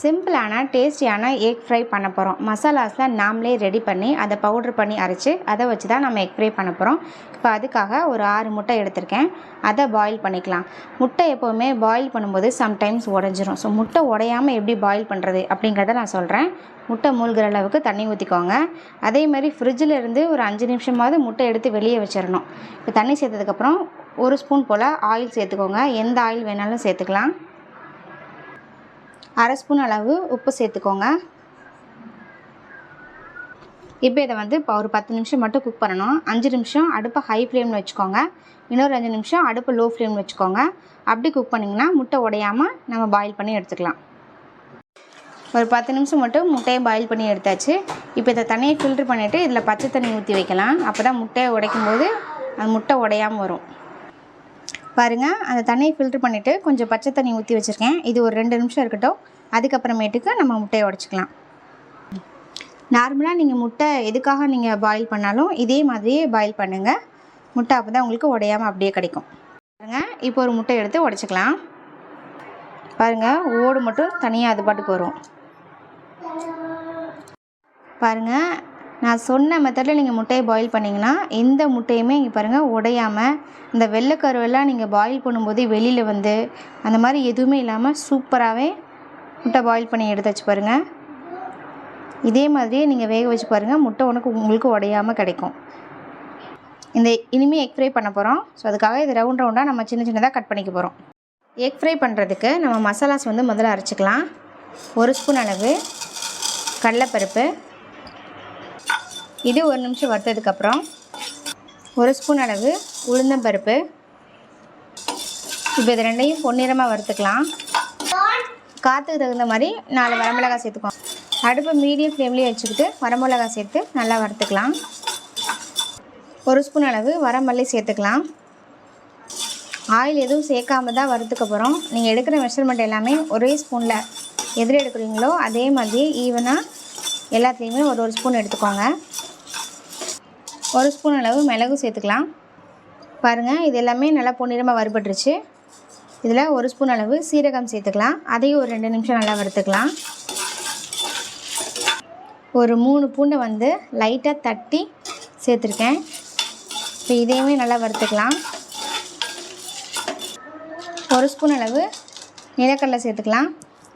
சிம்பிளான டேஸ்டியான egg fry பண்ண போகிறோம் மசாலாஸில் நாமளே ரெடி பண்ணி அதை பவுட்ரு பண்ணி அரைச்சி அதை வச்சு தான் நம்ம எக் ஃப்ரை பண்ண போகிறோம் இப்போ அதுக்காக ஒரு ஆறு முட்டை எடுத்திருக்கேன். அதை பாயில் பண்ணிக்கலாம். முட்டை எப்போவுமே பாயில் பண்ணும்போது சம்டைம்ஸ் உடஞ்சிரும். ஸோ முட்டை உடையாமல் எப்படி பாயில் பண்ணுறது அப்படிங்கிறத நான் சொல்கிறேன் முட்டை மூழ்கிற அளவுக்கு தண்ணி ஊற்றிக்கோங்க அதே மாதிரி ஃப்ரிட்ஜில் இருந்து ஒரு அஞ்சு நிமிஷமாவது முட்டை எடுத்து வெளியே வச்சிடணும் இப்போ தண்ணி சேர்த்ததுக்கப்புறம் ஒரு ஸ்பூன் போல் ஆயில் சேர்த்துக்கோங்க. எந்த ஆயில் வேணாலும் சேர்த்துக்கலாம். அரை ஸ்பூன் அளவு உப்பு சேர்த்துக்கோங்க. இப்போ இதை வந்து இப்போ ஒரு பத்து நிமிஷம் மட்டும் குக் பண்ணணும். அஞ்சு நிமிஷம் அடுப்பை ஹை ஃப்ளேமில் வச்சுக்கோங்க. இன்னொரு அஞ்சு நிமிஷம் அடுப்பு லோ ஃப்ளேமில் வச்சுக்கோங்க. அப்படி குக் பண்ணிங்கன்னா முட்டை உடையாமல் நம்ம பாயில் பண்ணி எடுத்துக்கலாம். ஒரு பத்து நிமிஷம் மட்டும் முட்டையை பாயில் பண்ணி எடுத்தாச்சு. இப்போ இதை தண்ணியை ஃபில்ட்ரு பண்ணிவிட்டு இதில் பச்சை தண்ணி ஊற்றி வைக்கலாம். அப்போ தான் முட்டையை உடைக்கும் போது அந்த முட்டை உடையாமல் வரும். பாருங்கள் அந்த தண்ணியை ஃபில்ட்ரு பண்ணிவிட்டு கொஞ்சம் பச்சை தண்ணி ஊற்றி வச்சுருக்கேன். இது ஒரு ரெண்டு நிமிஷம் இருக்கட்டும். அதுக்கப்புறமேட்டுக்கு நம்ம முட்டையை உடச்சிக்கலாம். நார்மலாக நீங்கள் முட்டை எதுக்காக நீங்கள் பாயில் பண்ணாலும் இதே மாதிரியே பாயில் பண்ணுங்கள் முட்டை அப்போ தான் உங்களுக்கு உடையாமல் அப்படியே கிடைக்கும். பாருங்கள் இப்போ ஒரு முட்டை எடுத்து உடச்சிக்கலாம். பாருங்கள் ஓடு மட்டும் தனியாக அது பாட்டுக்கு வரும். பாருங்கள் நான் சொன்ன மெத்தடில் நீங்கள் முட்டையை பாயில் பண்ணிங்கன்னா எந்த முட்டையுமே இங்கே பாருங்கள் உடையாமல் இந்த வெள்ளைக்கருவெல்லாம் நீங்கள் பாயில் பண்ணும்போது வெளியில் வந்து அந்த மாதிரி எதுவுமே இல்லாமல் சூப்பராகவே முட்டை பாயில் பண்ணி எடுத்து வச்சு பாருங்கள் இதே மாதிரியே நீங்கள் வேக வச்சு பாருங்கள் முட்டை உனக்கு உங்களுக்கு உடையாமல் கிடைக்கும். இந்த இனிமேல் எக் ஃப்ரை பண்ண போகிறோம் ஸோ அதுக்காக இது ரவுண்ட் ரவுண்டாக நம்ம சின்ன சின்னதாக கட் பண்ணிக்க போகிறோம் எக் ஃப்ரை பண்ணுறதுக்கு நம்ம மசாலாஸ் வந்து முதல்ல அரைச்சிக்கலாம். ஒரு ஸ்பூன் அளவு கடலைப்பருப்பு இது ஒரு நிமிஷம் வறுத்ததுக்கப்புறம் ஒரு ஸ்பூன் அளவு உளுந்தம்பருப்பு இப்போ இது ரெண்டையும் பொன்னிறமாக வறுத்துக்கலாம். காற்றுக்கு தகுந்த மாதிரி நாலு வரமிளகாய் சேர்த்துக்கோம் அடுப்பு மீடியம் ஃப்ளேம்லேயே வச்சுக்கிட்டு வரமிளகாய் சேர்த்து நல்லா வறுத்துக்கலாம். ஒரு ஸ்பூன் அளவு வரமல்லி சேர்த்துக்கலாம். ஆயில் எதுவும் சேர்க்காம தான் வறுத்துக்க போகிறோம் நீங்கள் எடுக்கிற மெஷர்மெண்ட் எல்லாமே ஒரே ஸ்பூனில் எதில் எடுக்கிறீங்களோ அதே மாதிரி ஈவனாக எல்லாத்துலேயுமே ஒரு ஒரு ஸ்பூன் எடுத்துக்கோங்க. ஒரு ஸ்பூன் அளவு மிளகு சேர்த்துக்கலாம். பாருங்கள் இது எல்லாமே நல்லா பொன்னிறமாக வறுபட்டுருச்சு. இதில் ஒரு ஸ்பூன் அளவு சீரகம் சேர்த்துக்கலாம். அதையும் ஒரு ரெண்டு நிமிஷம் நல்லா வறுத்துக்கலாம். ஒரு மூணு பூண்டை வந்து லைட்டாக தட்டி சேர்த்துருக்கேன். இப்போ இதையுமே நல்லா வறுத்துக்கலாம். ஒரு ஸ்பூன் அளவு நிலக்கடலை சேர்த்துக்கலாம்.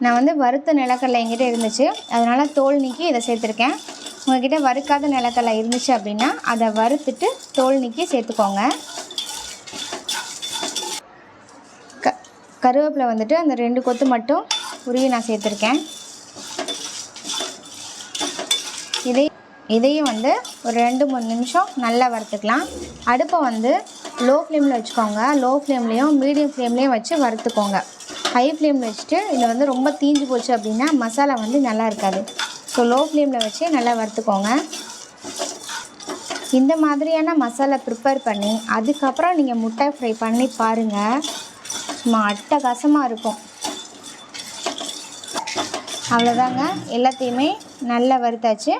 நான் வந்து வறுத்த நிலக்கடலை என்கிட்ட இருந்துச்சு. அதனால் தோல் நீக்கி இதை சேர்த்துருக்கேன். உங்கள்கிட்ட வறுக்காத நிலக்கடலை இருந்துச்சு அப்படின்னா அதை வறுத்துட்டு தோல் நீக்கி சேர்த்துக்கோங்க. க கருவேப்பிலை வந்துட்டு அந்த ரெண்டு கொத்து மட்டும் உருவி நான் சேர்த்துருக்கேன். இதை இதையும் வந்து ஒரு ரெண்டு மூணு நிமிஷம் நல்லா வறுத்துக்கலாம். அடுப்பை வந்து லோ ஃப்ளேமில் வச்சுக்கோங்க. லோ ஃப்ளேம்லேயும் மீடியம் ஃப்ளேம்லேயும் வச்சு வறுத்துக்கோங்க. ஹை ஃப்ளேமில் வச்சுட்டு இதில் வந்து ரொம்ப தீஞ்சு போச்சு அப்படின்னா மசாலா வந்து நல்லா இருக்காது. ஸோ லோ ஃப்ளேமில் வச்சு நல்லா வறுத்துக்கோங்க. இந்த மாதிரியான மசாலா ப்ரிப்பேர் பண்ணி அதுக்கப்புறம் நீங்கள் முட்டை ஃப்ரை பண்ணி பாருங்கள் சும்மா அட்டகாசமாக இருக்கும். அவ்வளோதாங்க எல்லாத்தையுமே நல்லா வறுத்தாச்சு.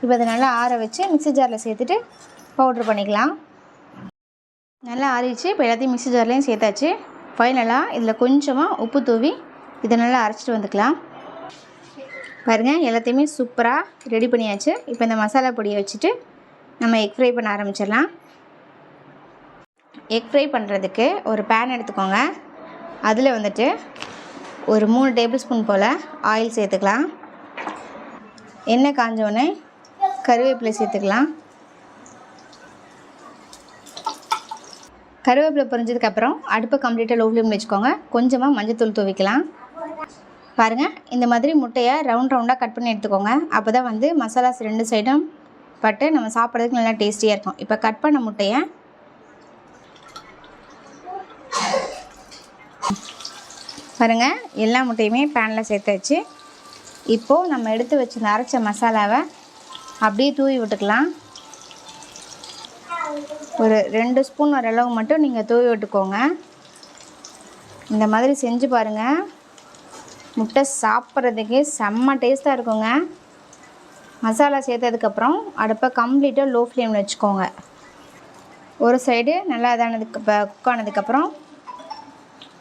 இப்போ அதை நல்லா ஆற வச்சு மிக்சி ஜாரில் சேர்த்துட்டு பவுட்ரு பண்ணிக்கலாம். நல்லா ஆறிடுச்சு. இப்போ எல்லாத்தையும் மிக்சி ஜார்லேயும் சேர்த்தாச்சு. ஃபைனலாக இதில் கொஞ்சமாக உப்பு தூவி இதை நல்லா அரைச்சிட்டு வந்துக்கலாம். பாருங்கள் எல்லாத்தையுமே சூப்பராக ரெடி பண்ணியாச்சு. இப்போ இந்த மசாலா பொடியை வச்சுட்டு நம்ம எக் ஃப்ரை பண்ண ஆரம்பிச்சிடலாம். எக் ஃப்ரை பண்ணுறதுக்கு ஒரு பேன் எடுத்துக்கோங்க. அதில் வந்துட்டு ஒரு மூணு டேபிள் ஸ்பூன் போல் ஆயில் சேர்த்துக்கலாம். எண்ணெய் காஞ்சோடனே கருவேப்பிலை சேர்த்துக்கலாம். கருவேப்பிலை பொரிஞ்சதுக்கப்புறம் அடுப்பை கம்ப்ளீட்டாக லோ ஃப்ளேமில் வச்சுக்கோங்க. கொஞ்சமாக மஞ்சள் தூள் தூவிக்கலாம். பாருங்கள் இந்த மாதிரி முட்டையை ரவுண்ட் ரவுண்டாக கட் பண்ணி எடுத்துக்கோங்க. அப்போ தான் வந்து மசாலாஸ் ரெண்டு சைடும் பட்டு நம்ம சாப்பிட்றதுக்கு நல்லா டேஸ்டியாக இருக்கும். இப்போ கட் பண்ண முட்டையை பாருங்கள் எல்லா முட்டையுமே பேனில் சேர்த்தாச்சு. இப்போது நம்ம எடுத்து வச்சு அரைச்ச மசாலாவை அப்படியே தூவி விட்டுக்கலாம். ஒரு ரெண்டு ஸ்பூன் வர அளவு மட்டும் நீங்கள் தூவி விட்டுக்கோங்க. இந்த மாதிரி செஞ்சு பாருங்கள் முட்டை சாப்பிட்றதுக்கு செம்ம டேஸ்ட்டாக இருக்குங்க. மசாலா சேர்த்ததுக்கப்புறம் அடுப்பை கம்ப்ளீட்டாக லோ ஃப்ளேமில் வச்சுக்கோங்க. ஒரு சைடு நல்லா இதானதுக்கு குக் ஆனதுக்கப்புறம்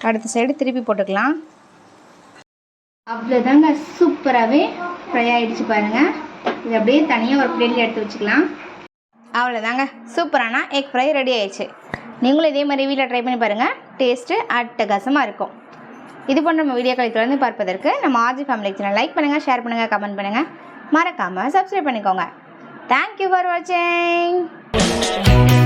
அடுத்த சைடு திருப்பி போட்டுக்கலாம். அவ்வளோதாங்க சூப்பராகவே ஃப்ரை ஆகிடுச்சு பாருங்கள் இது அப்படியே தனியாக ஒரு பிளேட்டில் எடுத்து வச்சுக்கலாம். அவ்வளோதாங்க சூப்பரான எக் ஃப்ரை ரெடி ஆயிடுச்சு. நீங்களும் இதே மாதிரி வீட்டில் ட்ரை பண்ணி பாருங்கள் டேஸ்ட்டு அட்டகாசமாக இருக்கும். இது போன்ற வீடியோக்களை தொடர்ந்து பார்ப்பதற்கு நம்ம ஆர்ஜி ஃபேமிலி சேனல் லைக் பண்ணுங்கள் ஷேர் பண்ணுங்கள் கமெண்ட் பண்ணுங்கள் மறக்காமல் சப்ஸ்கிரைப் பண்ணிக்கோங்க. தேங்க்யூ ஃபார் வாட்சிங்